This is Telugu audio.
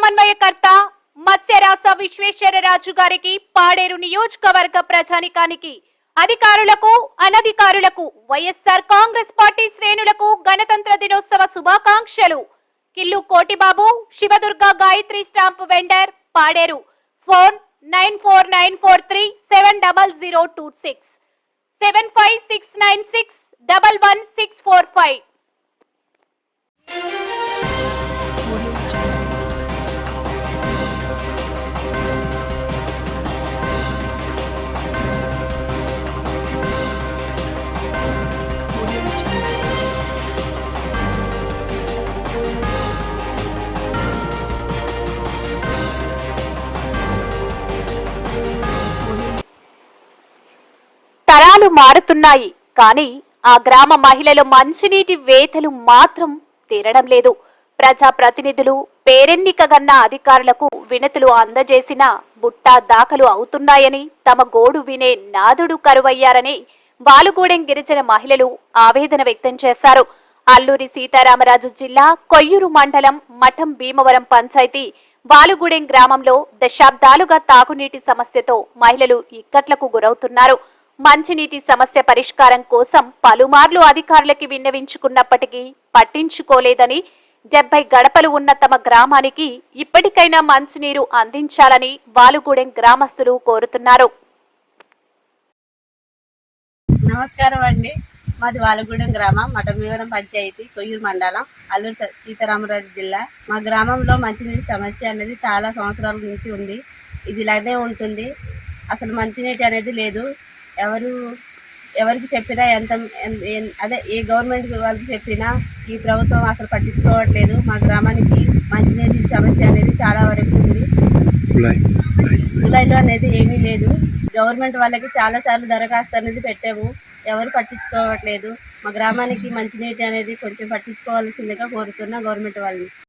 సమన్వయకర్త మత్స్యరాస విశ్వేశ్వరరాజు గారికి పాడేరు నియోజకవర్గ ప్రజానికానికి అధికారులకు అనధికారులకు వైఎస్ఆర్ కాంగ్రెస్ పార్టీ శ్రేణులకు గణతంత్ర దినోత్సవ శుభాకాంక్షలు. Killu Kotibabu Sivadurga Gayathri stamp vendor Paderu. Phone nine four nine four three seven double zero two six. Seven five six nine six double one six four five. తరాలు మారుతున్నాయి. కానీ ఆ గ్రామ మహిళలు మంచినీటి వేతలు మాత్రం తీరడం లేదు. ప్రజా ప్రతినిధులు పేరెన్నికగన్న అధికారులకు వినతులు అందజేసిన బుట్టా దాఖలు అవుతున్నాయని తమ గోడు వినే నాదుడు కరువయ్యారని బాలుగూడెం గిరిజన మహిళలు ఆవేదన వ్యక్తం చేశారు. అల్లూరి సీతారామరాజు జిల్లా కొయ్యూరు మండలం మఠం భీమవరం పంచాయతీ బాలుగూడెం గ్రామంలో దశాబ్దాలుగా తాగునీటి సమస్యతో మహిళలు ఇక్కట్లకు గురవుతున్నారు. మంచినీటి సమస్య పరిష్కారం కోసం పలుమార్లు అధికారులకి విన్నవించుకున్నప్పటికీ పట్టించుకోలేదని డెబ్బై గడపలు ఉన్న తమ గ్రామానికి ఇప్పటికైనా మంచినీరు అందించాలని వాలుగూడెం గ్రామస్తులు కోరుతున్నారు. నమస్కారం అండి. మాది వాలగూడెం గ్రామం మఠమీవరం పంచాయతీ కొయ్యూరు మండలం అల్లూరు సీతారామరాజు జిల్లా. మా గ్రామంలో మంచినీటి సమస్య అనేది చాలా సంవత్సరాల నుంచి ఉంది. ఇది ఇలానే ఉంటుంది. అసలు మంచినీటి అనేది లేదు. ఎవరు ఎవరికి చెప్పినా ఎంత అదే ఏ గవర్నమెంట్ వాళ్ళకి చెప్పినా ఈ ప్రభుత్వం అసలు పట్టించుకోవట్లేదు. మా గ్రామానికి మంచినీటి సమస్య అనేది చాలా వరకు ఉంది. జూలైలో అనేది ఏమీ లేదు. గవర్నమెంట్ వాళ్ళకి చాలా సార్లు దరఖాస్తు అనేది పెట్టాము. ఎవరు పట్టించుకోవట్లేదు. మా గ్రామానికి మంచినీటి అనేది కొంచెం పట్టించుకోవాల్సిందిగా కోరుతున్నా గవర్నమెంట్ వాళ్ళని.